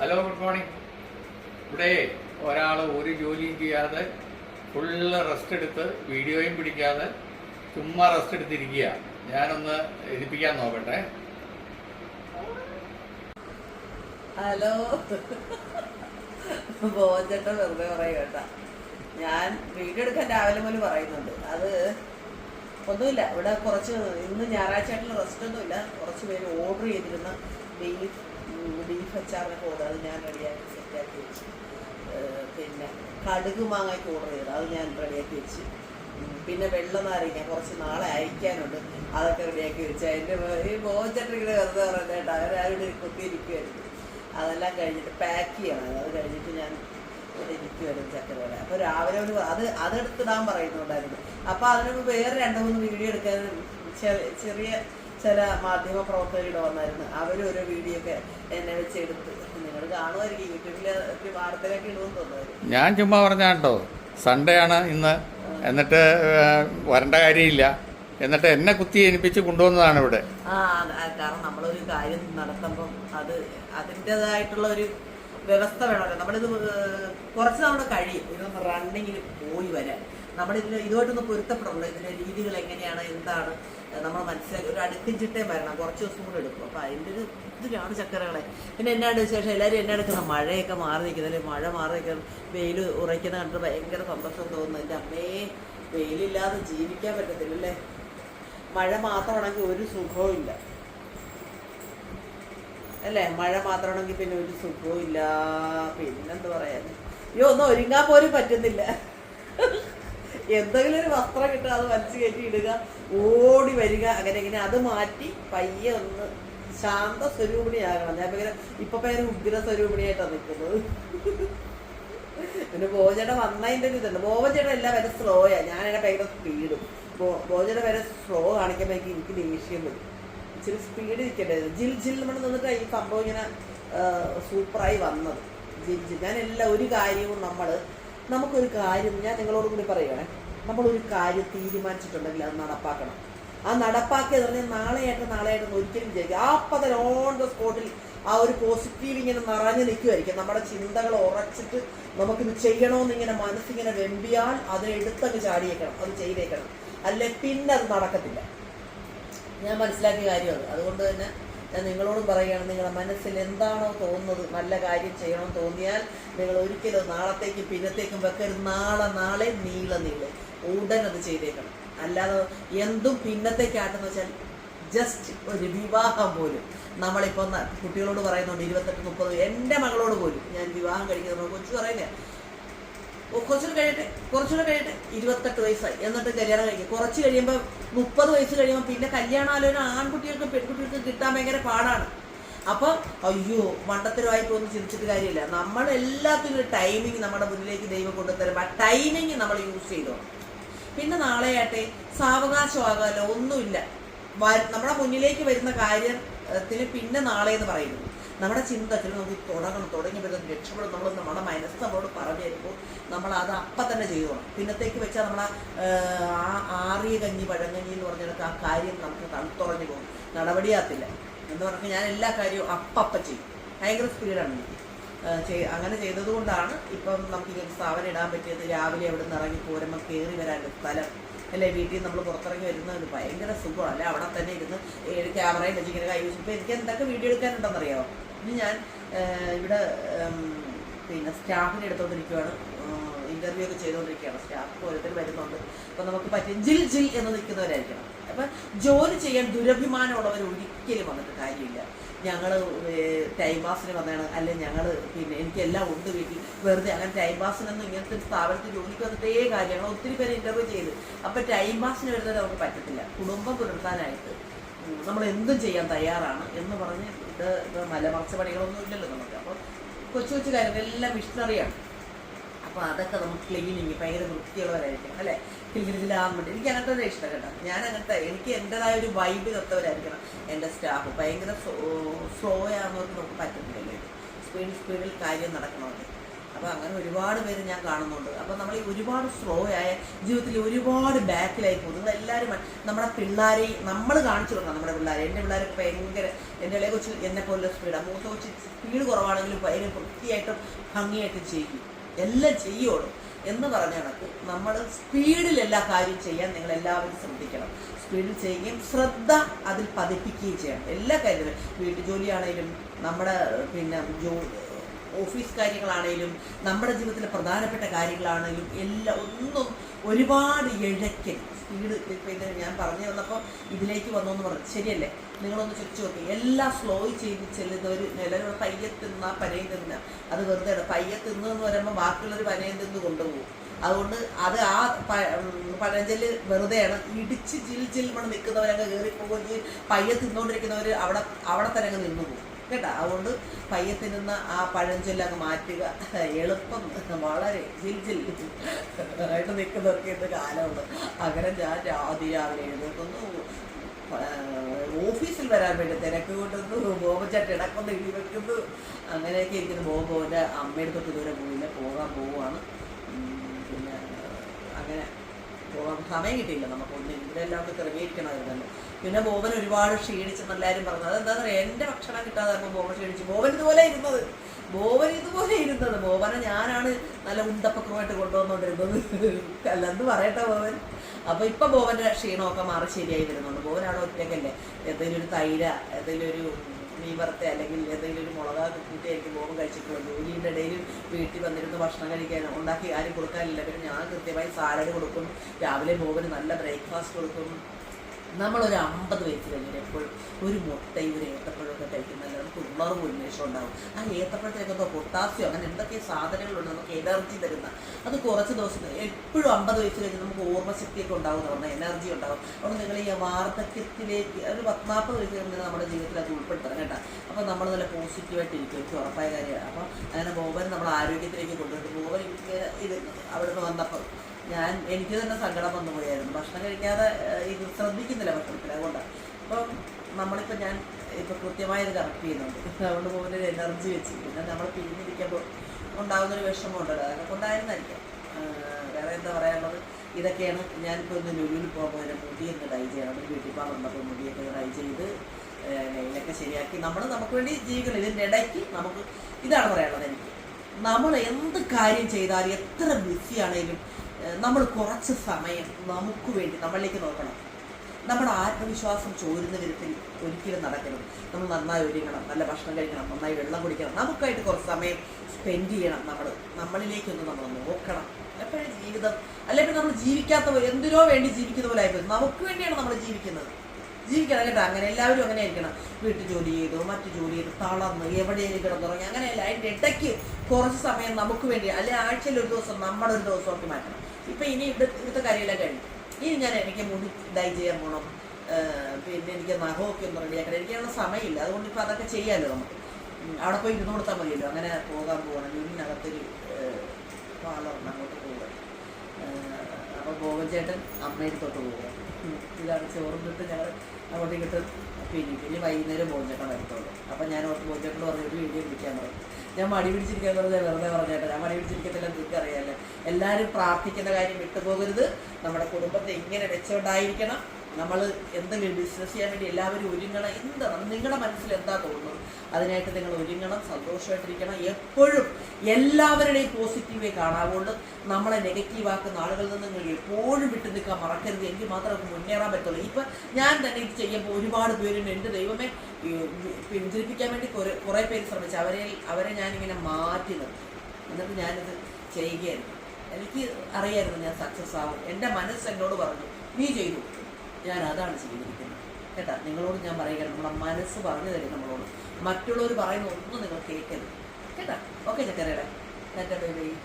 Hello good morning ഇവിടെ ഒരാൾ ഒരു ജോലിയും ചെയ്യാതെ ഫുള്ള് റെസ്റ്റ് എടുത്ത് വീഡിയോയും പിടിക്കാതെ ചുമ്മാ റെസ്റ്റ് എടുത്തിരിക്കുക ഞാനൊന്ന് എഴുതിപ്പിക്കാൻ നോക്കട്ടെ. ഹലോ ബോജട്ട വെറുതെ പറയുക ഞാൻ വീഡിയോ എടുക്കാൻ രാവിലെ മുതൽ പറയുന്നുണ്ട്. അത് ഒന്നുമില്ല. ഇവിടെ കുറച്ച് ഇന്ന് ഞായറാഴ്ച ആയിട്ടുള്ള റെസ്റ്റ് ഒന്നുമില്ല. കുറച്ച് പേര് ഓർഡർ ചെയ്തിരുന്ന ബീഫ് ബീഫ് അച്ചാറിനൊക്കെ ഓർഡർ അത് ഞാൻ റെഡിയാക്കി സെറ്റാക്കി വെച്ച്. പിന്നെ കടുക് മാങ്ങയ്ക്ക് ഓർഡർ ചെയ്ത്. അത് ഞാൻ റെഡിയാക്കി വെച്ച്. പിന്നെ വെള്ളം നാരങ്ങ. കുറച്ച് നാളെ അയക്കാനുണ്ട്. അതൊക്കെ റെഡിയാക്കി വെച്ച്. അതിന്റെ ഈ മോചട്ടിങ്ങനെ വെറുതെ പറഞ്ഞേട്ടാ അവരാരുടെ കുത്തിയിരിക്കുമായിരുന്നു അതെല്ലാം കഴിഞ്ഞിട്ട് പാക്ക് ചെയ്യണം. അത് കഴിഞ്ഞിട്ട് ഞാൻ ഇവിടെ ഇരിക്കുമായിരുന്നു ചക്കരവല അപ്പോൾ രാവിലെ ഒരു അത് അതെടുത്തിടാൻ പറയുന്നുണ്ടായിരുന്നു. അപ്പോൾ അതിന് വേറെ രണ്ട് മൂന്ന് വീഡിയോ എടുക്കാൻ ചെറിയ ചില മാധ്യമ പ്രവർത്തകരുടെ വന്നായിരുന്നു. അവരും ഓരോ വീഡിയോ ഒക്കെ എന്നെ വെച്ച് എടുത്ത്. നിങ്ങൾ കാണുമായിരിക്കും യൂട്യൂബിൽ ഒരു വാർത്തയിലൊക്കെ ഇടുമെന്ന് തോന്നുന്നു ഞാൻ ചുമ്മാ പറഞ്ഞാ കേട്ടോ സൺഡേ ആണ് ഇന്ന്. എന്നിട്ട് വരേണ്ട കാര്യമില്ല. എന്നിട്ട് എന്നെ കുത്തി എനിപ്പിച്ച് കൊണ്ടുവന്നതാണ് ഇവിടെ. ആ കാരണം നമ്മളൊരു കാര്യം നടത്തുമ്പം അത് അതിന്റെതായിട്ടുള്ള ഒരു വ്യവസ്ഥ വേണമല്ലോ. നമ്മളിത് കുറച്ച് തവണ കഴിയും. ഇതൊന്ന് റണ്ണിങ്ങിന് പോയി വരാൻ. നമ്മളിതിന് ഇതുമായിട്ടൊന്ന് പൊരുത്തപ്പെടണല്ലോ ഇതിന്റെ രീതികൾ എങ്ങനെയാണ് എന്താണ് നമ്മൾ മനസ്സിലാക്കി ഒരു അടുക്കും ചിട്ടയും വരണം. കുറച്ച് ദിവസം കൂടെ എടുക്കും. അപ്പോൾ അതിന്റെ ഒരു ഇതിലാണ് ചക്കരകളെ. പിന്നെ എന്നാണ്ട് ശേഷം എല്ലാവരും എന്നെ എടുക്കുന്ന മഴയൊക്കെ മാറി നിൽക്കുന്നത് മഴ മാറി നിൽക്കുന്നത് വെയിൽ ഉറയ്ക്കുന്ന കണ്ടിട്ട് ഭയങ്കര സന്തോഷം തോന്നുന്നു. എന്റെ അമ്മേ വെയിലില്ലാതെ ജീവിക്കാൻ പറ്റത്തില്ല അല്ലേ മഴ മാത്രമാണെങ്കിൽ ഒരു സുഖവും ഇല്ല. അല്ലേ? മഴ മാത്രമാണെങ്കിൽ പിന്നെ ഒരു സുഖവും ഇല്ല. പിന്നെന്ത് പറയാൻ? അയ്യോ ഒന്നും ഒരുങ്ങാൻ പോലും പറ്റുന്നില്ല. എന്തെങ്കിലും ഒരു വസ്ത്രം കിട്ടുക അത് വലിച്ചു കയറ്റി ഇടുക ഓടി വരിക അങ്ങനെ ഇങ്ങനെ അത് മാറ്റി പയ്യെ ഒന്ന് ശാന്ത സ്വരൂപിണിയാകണം. ഞാൻ ഇങ്ങനെ ഇപ്പൊ പേര് ഉഗ്ര സ്വരൂപിണിയായിട്ടാണ് നിൽക്കുന്നത് പിന്നെ ബോജയുടെ വന്നതിന്റെ ഒരു ഇതുണ്ട്. ബോബജയുടെ എല്ലാം വരെ സ്ലോയാ ഞാൻ എന്നെ ഭയങ്കര സ്പീഡും ബോജയുടെ വരെ സ്ലോ കാണിക്കുമ്പോൾ എനിക്ക് എനിക്ക് ദേഷ്യം വരും. ഇച്ചിരി സ്പീഡ് നിൽക്കണ്ടേ ജിൽ ജിൽ നമ്മൾ നിന്നിട്ട് ഈ സംഭവം ഇങ്ങനെ സൂപ്പറായി വന്നത്. ജിൽ ജിൽ. ഞാൻ എല്ലാ ഒരു കാര്യവും നമ്മൾ നമുക്കൊരു കാര്യം ഞാൻ നിങ്ങളോട് കൂടി പറയുകയാണെ നമ്മളൊരു കാര്യം തീരുമാനിച്ചിട്ടുണ്ടെങ്കിൽ അത് നടപ്പാക്കണം. ആ നടപ്പാക്കിയത് പറഞ്ഞാൽ നാളെയായിട്ട് നാളെയായിട്ട് ഒരിക്കലും വിചാരിക്കുക അപ്പം തന്നെ ഓൺ ദ സ്പോട്ടിൽ ആ ഒരു പോസിറ്റീവ് ഇങ്ങനെ നിറഞ്ഞു നിൽക്കുമായിരിക്കും നമ്മുടെ ചിന്തകൾ ഉറച്ചിട്ട് നമുക്കിത് ചെയ്യണമെന്ന് ഇങ്ങനെ മനസ്സിങ്ങനെ വെമ്പിയാൽ അത് എടുത്തങ്ങ് ചാടിയേക്കണം. അത് ചെയ്തേക്കണം. അല്ലെ? പിന്നെ അത് നടക്കത്തില്ല. ഞാൻ മനസ്സിലാക്കിയ കാര്യമാണ്. അതുകൊണ്ട് തന്നെ ഞാൻ നിങ്ങളോട് പറയുകയാണ് നിങ്ങളുടെ മനസ്സിൽ എന്താണോ തോന്നുന്നത് നല്ല കാര്യം ചെയ്യണമെന്ന് തോന്നിയാൽ നിങ്ങൾ ഒരിക്കലും നാളത്തേക്കും പിന്നത്തേക്കും വെക്കരുത്. നാളെ നാളെ നീള നീളെ. ഉടൻ അത് ചെയ്തേക്കണം. അല്ലാതെ എന്തും പിന്നത്തേക്കാട്ടെന്ന് വെച്ചാൽ ജസ്റ്റ് ഒരു വിവാഹം പോലും. നമ്മളിപ്പോൾ കുട്ടികളോട് പറയുന്നുണ്ട് ഇരുപത്തെട്ട് മുപ്പത് എന്റെ മകളോട് പോലും ഞാൻ വിവാഹം കഴിക്കുന്നത് കൊച്ചു പറയുന്നത് ഓ, കുറച്ചുകൂടെ കഴിയട്ടെ കുറച്ചുകൂടെ കഴിയട്ടെ. ഇരുപത്തെട്ട് വയസ്സായി. എന്നിട്ട് കല്യാണം കഴിക്കും. കുറച്ച് കഴിയുമ്പോൾ മുപ്പത് വയസ്സ് കഴിയുമ്പോൾ പിന്നെ കല്യാണാലോചന ആൺകുട്ടികൾക്കും പെൺകുട്ടികൾക്കും കിട്ടാൻ ഭയങ്കര പാടാണ്. അപ്പോൾ അയ്യോ മണ്ടത്തരമായി പോകുന്നു ചിന്തിച്ചിട്ട് കാര്യമില്ല. നമ്മൾ എല്ലാത്തിനും ടൈമിങ് നമ്മുടെ മുന്നിലേക്ക് ദൈവം കൊണ്ടുതരും. ആ ടൈമിങ് നമ്മൾ യൂസ് ചെയ്തോ പിന്നെ നാളെയാട്ടെ സാവകാശമാകാലോ ഒന്നുമില്ല. നമ്മുടെ മുന്നിലേക്ക് വരുന്ന കാര്യത്തിന് പിന്നെ നാളെ എന്ന് പറയുന്നു. നമ്മുടെ ചിന്ത ചില നമുക്ക് തുടങ്ങണം. തുടങ്ങി വരുന്നത് രക്ഷപ്പെടും. നമ്മൾ നമ്മുടെ മനസ്സ് നമ്മളോട് പറഞ്ഞു തരുമ്പോൾ നമ്മൾ അത് അപ്പം തന്നെ ചെയ്തോണം പിന്നത്തേക്ക് വെച്ചാൽ നമ്മൾ ആ ആറിയ കഞ്ഞി പഴങ്കഞ്ഞി എന്ന് പറഞ്ഞിടത്ത് ആ കാര്യം നമുക്ക് തണുത്തുറഞ്ഞു പോകും. നടപടിയാത്തില്ല എന്ന് പറഞ്ഞാൽ ഞാൻ എല്ലാ കാര്യവും അപ്പം ചെയ്യും. ഭയങ്കര സ്പീഡാണ്. എനിക്ക് അങ്ങനെ ചെയ്തതുകൊണ്ടാണ് ഇപ്പം നമുക്ക് ഇങ്ങനെ സ്ഥാപനം ഇടാൻ പറ്റിയത്. രാവിലെ അവിടെ നിന്ന് ഇറങ്ങി പോരുമ്പോൾ കയറി വരാനുള്ള സ്ഥലം. അല്ലേ വീട്ടിൽ നിന്ന് നമ്മൾ പുറത്തിറങ്ങി വരുന്നത് ഭയങ്കര സുഖമാണ്. അല്ലെ അവിടെ തന്നെ ഇരുന്ന് ക്യാമറയും വെച്ച് ഇങ്ങനെ കൈ വെച്ച്. ഇപ്പം എനിക്ക് എന്തൊക്കെ വീഡിയോ എടുക്കാനുണ്ടെന്നറിയാമോ ഇനി ഞാൻ ഇവിടെ പിന്നെ സ്റ്റാഫിനെ എടുത്തുകൊണ്ടിരിക്കുകയാണ് ഇന്റർവ്യൂ ഒക്കെ ചെയ്തുകൊണ്ടിരിക്കുകയാണ് സ്റ്റാഫ് ഓരോരുത്തർ വരുന്നുണ്ട്. അപ്പോൾ നമുക്ക് പറ്റും ജിൽ ജിൽ എന്ന് നിൽക്കുന്നവരായിരിക്കണം. അപ്പം ജോലി ചെയ്യാൻ ദുരഭിമാനമുള്ളവർ ഒരിക്കലും വന്നിട്ട് കാര്യമില്ല. ഞങ്ങൾ ടൈം പാസിന് വന്നതാണ് അല്ലെ ഞങ്ങൾ പിന്നെ എനിക്കെല്ലാം ഉണ്ട് വീട്ടിൽ. വെറുതെ അങ്ങനെ ടൈം പാസിനൊന്നും ഇങ്ങനത്തെ ഒരു സ്ഥാപനത്തിൽ ജോലിക്ക് വന്നിട്ടേ കാര്യങ്ങൾ ഒത്തിരി പേര് ഇന്റർവ്യൂ ചെയ്ത്. അപ്പം ടൈം പാസിന് വരുന്നത് നമുക്ക് പറ്റത്തില്ല. കുടുംബം പുലർത്താനായിട്ട് നമ്മൾ എന്തും ചെയ്യാൻ തയ്യാറാണ് എന്ന് പറഞ്ഞ് ഇത് ഇത് മലമറച്ച പണികളൊന്നും ഇല്ലല്ലോ നമുക്ക്. അപ്പോൾ കൊച്ചു കൊച്ചു കാര്യങ്ങളെല്ലാം മിഷനറിയാണ്. അപ്പോൾ അതൊക്കെ നമുക്ക് ക്ലീനിങ് ഭയങ്കര വൃത്തിയുള്ളവരായിരിക്കണം അല്ലേ? ക്ലീനിലാകാൻ വേണ്ടി എനിക്ക് അങ്ങനത്തെ ഒരു ഇഷ്ടം കേട്ടോ. ഞാൻ അങ്ങനത്തെ എനിക്ക് എന്റെതായ ഒരു വൈബ് കത്തവരായിരിക്കണം എന്റെ സ്റ്റാഫ് ഭയങ്കര സ്ലോ ആകുന്നവർക്ക് നമുക്ക് പറ്റുന്നില്ലല്ലോ സ്പീഡ് സ്പീഡിൽ കാര്യം നടക്കണമെങ്കിൽ അപ്പോൾ അങ്ങനെ ഒരുപാട് പേര് ഞാൻ കാണുന്നുണ്ട്. അപ്പോൾ നമ്മൾ ഈ ഒരുപാട് സ്ലോ ആയ ജീവിതത്തിൽ ഒരുപാട് ബാക്കിലായി പോകും എല്ലാവരും നമ്മുടെ പിള്ളേരെ നമ്മൾ കാണിച്ചു കൊടുക്കണം നമ്മുടെ പിള്ളേരെ. എന്റെ പിള്ളേർ ഭയങ്കര എന്റെ ഇളയ കൊച്ചു എന്നെ പോലുള്ള സ്പീഡാണ് മൂത്ത കൊച്ചു സ്പീഡ് കുറവാണെങ്കിലും ഭയങ്കര വൃത്തിയായിട്ടും ഭംഗിയായിട്ടും ചെയ്യും. എല്ലാം ചെയ്യുള്ളൂ എന്ന് പറഞ്ഞ കണക്ക് നമ്മൾ സ്പീഡിൽ എല്ലാ കാര്യവും ചെയ്യാൻ നിങ്ങൾ എല്ലാവരും ശ്രദ്ധിക്കണം. സ്പീഡിൽ ചെയ്യുകയും ശ്രദ്ധ അതിൽ പതിപ്പിക്കുകയും ചെയ്യണം. എല്ലാ കാര്യത്തിലും വീട്ടുജോലിയാണെങ്കിലും നമ്മുടെ പിന്നെ ജോ ഓഫീസ് കാര്യങ്ങളാണേലും നമ്മുടെ ജീവിതത്തിലെ പ്രധാനപ്പെട്ട കാര്യങ്ങളാണേലും എല്ലാം ഒന്നും ഒരുപാട് ഇഴയ്ക്കൽ സ്പീഡ് ഇപ്പം ഞാൻ പറഞ്ഞു വന്നപ്പോൾ ഇതിലേക്ക് വന്നു എന്ന് പറഞ്ഞു. ശരിയല്ലേ? നിങ്ങളൊന്ന് ചുറ്റു നോക്കി. എല്ലാം സ്ലോ ചെയ്ത് ചെല്ലുന്ന ഒരു നിലവിലുള്ള പയ്യെ തിന്ന പനയിൽ തിന്ന. അത് വെറുതെ പയ്യെ തിന്നു എന്ന് പറയുമ്പോൾ ബാക്കിയുള്ളൊരു പനയിൽ തിന്ന് കൊണ്ടുപോകും. അതുകൊണ്ട് അത് ആ പ- ഉം വെറുതെയാണ്. ഇടിച്ച് ജിൽ ജിൽ മണ് നിൽക്കുന്നവരങ്ങ് കയറിപ്പോകുകയും പയ്യെ തിന്നുകൊണ്ടിരിക്കുന്നവർ അവിടെ അവിടെ തന്നെ അങ്ങ് നിന്നു പോകും. കേട്ടോ? അതുകൊണ്ട് പയ്യെ തിന്നുന്ന ആ പഴഞ്ചൊല്ലങ്ങ് മാറ്റുക. എളുപ്പം. വളരെ ജിൽ നിൽക്കുന്നൊക്കെ ഇന്ന് കാലമുണ്ട്. അങ്ങനെ ഞാൻ അതിരാവിലെ എഴുന്നേൽക്കുന്നു. ഓഫീസിൽ വരാൻ വേണ്ടി തിരക്ക് കൊണ്ടുവന്നു. ബോബച്ചാട്ട് ഇടക്കൊന്ന് ഇടി വെക്കുന്നു അങ്ങനെയൊക്കെ ഇരിക്കുന്നു. ബോബോന്റെ അമ്മയുടെ തൊട്ട് ദൂരെ പോയില്ല പോകാൻ പോവുകയാണ്. പോകാൻ സമയം കിട്ടിയില്ല നമുക്ക് ഒന്ന് ഇവിടെ എല്ലാം ഒന്ന് തന്നെ. പിന്നെ ബോബൻ ഒരുപാട് ക്ഷീണിച്ചെന്ന് എല്ലാവരും പറഞ്ഞു അതെന്താണെന്ന് അറിയാം? എന്റെ ഭക്ഷണം കിട്ടാതെ ആകുമ്പോൾ ബോബൻ ക്ഷീണിച്ചു. ബോബൻ ഇതുപോലെ ഇരുന്നത്. ബോബൻ ഇതുപോലെ ഇരുന്നത്. ബോബനെ ഞാനാണ് നല്ല ഉണ്ടപ്പക്കമായിട്ട് കൊണ്ടുവന്നുകൊണ്ടിരുന്നത്. അല്ലെന്ന് പറയട്ടെ ബോബൻ. അപ്പൊ ഇപ്പൊ ബോബന്റെ ക്ഷീണമൊക്കെ മാറി ശരിയായി വരുന്നുണ്ട്. ബോബൻ അവിടെ ഒറ്റയ്ക്കല്ലേ? എന്തെങ്കിലും ഒരു തൈര എന്തെങ്കിലും ഒരു മീൻ വറുത്ത അല്ലെങ്കിൽ എന്തെങ്കിലും ഒരു മുളക് കൂട്ടിയായിരിക്കും ബോബൻ കഴിച്ചിട്ടുള്ളത്. ജോലിയുടെ ഇടയിൽ വീട്ടിൽ വന്നിരുന്ന് ഭക്ഷണം കഴിക്കാൻ ഉണ്ടാക്കി ആരും കൊടുക്കാനില്ല. പിന്നെ ഞാൻ കൃത്യമായി സാലഡ് കൊടുക്കും. രാവിലെ ബോബിന് നല്ല ബ്രേക്ക്ഫാസ്റ്റ് കൊടുക്കും. നമ്മളൊരു അമ്പത് വയസ്സ് കഴിഞ്ഞിട്ട് എപ്പോഴും ഒരു മുട്ടയും ഒരു ഏത്തപ്പഴമൊക്കെ കഴിക്കുന്നതിൽ നമുക്ക് ഉള്ളർവ് ഉന്മേഷം ഉണ്ടാവും. ആ ഏത്തപ്പഴത്തിനൊക്കെ പൊട്ടാസ്യം അങ്ങനെ എന്തൊക്കെ സാധനങ്ങളുണ്ട് നമുക്ക് എനർജി തരുന്ന. അത് കുറച്ച് ദിവസം എപ്പോഴും അമ്പത് വയസ്സ് കഴിഞ്ഞ് നമുക്ക് ഓർമ്മശക്തിയൊക്കെ ഉണ്ടാവും പറഞ്ഞാൽ എനർജി ഉണ്ടാവും. അപ്പോൾ നിങ്ങൾ ഈ വാർദ്ധക്യത്തിലേക്ക് ഒരു പത്നാൽപ്പത് വയസ്സ് കഴിഞ്ഞാൽ നമ്മുടെ ജീവിതത്തിൽ അത് ഉൾപ്പെടുത്തണം കേട്ടോ. അപ്പോൾ നമ്മൾ നല്ല പോസിറ്റീവായിട്ട് ഇരിക്കും എനിക്ക് ഉറപ്പായ കാര്യമാണ്. അപ്പോൾ അങ്ങനെ ബോബൻ നമ്മൾ ആരോഗ്യത്തിലേക്ക് കൊണ്ടുപോയിട്ട് ബോബൻ ഇത് അവിടുന്ന് വന്നപ്പോൾ ഞാൻ എനിക്ക് തന്നെ സങ്കടം വന്നു പോയായിരുന്നു. ഭക്ഷണം കഴിക്കാതെ ഇത് ശ്രദ്ധിക്കുന്നില്ല ഭക്ഷണത്തിൽ. അതുകൊണ്ടാണ് അപ്പം നമ്മളിപ്പോൾ ഞാൻ ഇപ്പോൾ കൃത്യമായി ഇത് കറക്റ്റ് ചെയ്യുന്നുണ്ട്. അതുകൊണ്ട് പോകുന്ന ഒരു എനർജി വെച്ച്. പിന്നെ നമ്മൾ പിരിഞ്ഞിരിക്കുമ്പോൾ ഉണ്ടാകുന്നൊരു വിഷമമുണ്ടല്ലോ. അതൊക്കെ കൊണ്ടായിരുന്നായിരിക്കും. വേറെ എന്താ പറയാനുള്ളത്? ഇതൊക്കെയാണ് ഞാനിപ്പോൾ ഒന്ന് ലുലുവിൽ പോകുമ്പോൾ മുടിയൊന്ന് ഡൈ ചെയ്യണം. ഒരു ബ്യൂട്ടി പാർലർ മുടിയൊക്കെ ഡൈ ചെയ്ത് നെയിലൊക്കെ ശരിയാക്കി. നമ്മൾ നമുക്ക് വേണ്ടി ജീവിക്കണം. ഇതിന്റെ ഇടയ്ക്ക് നമുക്ക് ഇതാണ് പറയാനുള്ളത് എനിക്ക്. നമ്മൾ എന്ത് കാര്യം ചെയ്താലും എത്ര ബിസി ആണെങ്കിലും നമ്മൾ കുറച്ച് സമയം നമുക്ക് വേണ്ടി നമ്മളിലേക്ക് നോക്കണം. നമ്മുടെ ആത്മവിശ്വാസം ചോരുന്ന വിധത്തിൽ ഒരിക്കലും നടക്കണം നമ്മൾ നന്നായി ഒരുങ്ങണം നല്ല ഭക്ഷണം കഴിക്കണം നന്നായി വെള്ളം കുടിക്കണം നമുക്കായിട്ട് കുറച്ച് സമയം സ്പെൻഡ് ചെയ്യണം നമ്മൾ നമ്മളിലേക്കൊന്ന് നമ്മൾ നോക്കണം. എപ്പോഴും ജീവിതം അല്ലെങ്കിൽ നമ്മൾ ജീവിക്കാത്ത എന്തിനോ വേണ്ടി ജീവിക്കുന്ന പോലെ ആയിപ്പോയി. നമുക്ക് വേണ്ടിയാണ് നമ്മൾ ജീവിക്കുന്നത്. ജീവിക്കണം കേട്ടോ അങ്ങനെ എല്ലാവരും അങ്ങനെ ആയിരിക്കണം. വീട്ടു ജോലി ചെയ്തു മറ്റു ജോലി ചെയ്തു തളർന്ന് എവിടെയെങ്കിലും കിടന്നുറങ്ങി അങ്ങനെയല്ല അതിന്റെ ഇടയ്ക്ക് കുറച്ച് സമയം നമുക്ക് വേണ്ടി അല്ലെ ആഴ്ചയിൽ ഒരു ദിവസം നമ്മുടെ ഒരു ദിവസമാക്കി മാറ്റണം. ഇപ്പം ഇനി ഇവിടെ ഇവിടുത്തെ കാര്യമെല്ലാം കഴിഞ്ഞു. ഇനി ഞാൻ എനിക്ക് മുടി ഡൈ ചെയ്യാൻ പോകണം പിന്നെ എനിക്ക് നഖമൊക്കെ ഒന്ന് റെഡിയാക്കണം എനിക്കതിനുള്ള സമയമില്ല. അതുകൊണ്ട് ഇപ്പൊ അതൊക്കെ ചെയ്യാമല്ലോ നമുക്ക്. അവിടെ പോയി ഇരുന്ന് കൊടുത്താൽ മതിയല്ലോ. അങ്ങനെ പോകാൻ പോകണം വീടിനകത്തൊരു പാലറിന് അങ്ങോട്ട് പോവുക അപ്പോൾ ബോബൻ ചേട്ടൻ അമ്മയുടെ തൊട്ട് പോവുക ഉം, ഇതാണ് ചോറും കിട്ടും ഞങ്ങൾ അങ്ങോട്ട് കിട്ടും പിന്നെ പിന്നെ വൈകുന്നേരം ബോബൻ എടുത്തോളൂ അപ്പം ഞാൻ ഓർത്ത് ബോബൻ പറഞ്ഞിട്ട് പറഞ്ഞു വീഡിയോ പിടിക്കാൻ പറയും ഞാൻ മടി പിടിച്ചിരിക്കാൻ വെറുതെ വെറുതെ പറഞ്ഞേട്ടെ ഞാൻ മടി പിടിച്ചിരിക്കത്തില്ല നിങ്ങൾക്ക് അറിയാമല്ലോ എല്ലാവരും പ്രാർത്ഥിക്കുന്ന കാര്യം വിട്ടുപോകരുത്. നമ്മുടെ കുടുംബത്തെ ഇങ്ങനെ വെച്ചുകൊണ്ടായിരിക്കണം നമ്മൾ എന്തെങ്കിലും ബിസിനസ് ചെയ്യാൻ വേണ്ടി എല്ലാവരും ഒരുങ്ങണം. എന്താണ് നിങ്ങളുടെ മനസ്സിൽ എന്താ തോന്നുന്നത്? അതിനായിട്ട് നിങ്ങൾ ഒരുങ്ങണം സന്തോഷമായിട്ടിരിക്കണം. എപ്പോഴും എല്ലാവരുടെയും പോസിറ്റീവേ കാണാവുള്ളൂ. നമ്മളെ നെഗറ്റീവ് ആക്കുന്ന ആളുകളിൽ നിന്ന് നിങ്ങൾ എപ്പോഴും വിട്ടു നിൽക്കാൻ മറക്കരുത്. എങ്കിൽ മാത്രമേ മുന്നേറാൻ പറ്റുള്ളൂ. ഇപ്പം ഞാൻ തന്നെ ഇത് ചെയ്യുമ്പോൾ ഒരുപാട് പേരുണ്ട് എന്റെ ദൈവമേ പിന്തിരിപ്പിക്കാൻ വേണ്ടി കുറേ കുറേ പേര് ശ്രമിച്ചു. അവരെ അവരെ ഞാനിങ്ങനെ മാറ്റി നിർത്തി. എന്നിട്ട് ഞാനിത് ചെയ്യുകയായിരുന്നു. എനിക്ക് അറിയായിരുന്നു ഞാൻ സക്സസ് ആവും. എന്റെ മനസ്സ് എന്നോട് പറഞ്ഞു നീ ചെയ്തു. ഞാൻ അതാണ് ചെയ്തിരിക്കുന്നത്. കേട്ടാ? നിങ്ങളോട് ഞാൻ പറയുകയാണ്. നമ്മുടെ മനസ്സ് പറഞ്ഞു തരും നമ്മളോട്. മറ്റുള്ളവർ പറയുന്ന ഒന്നും നിങ്ങൾ കേൾക്കരുത്. കേട്ടാ? ഓക്കെ ചക്കരയുടെ. ബേബി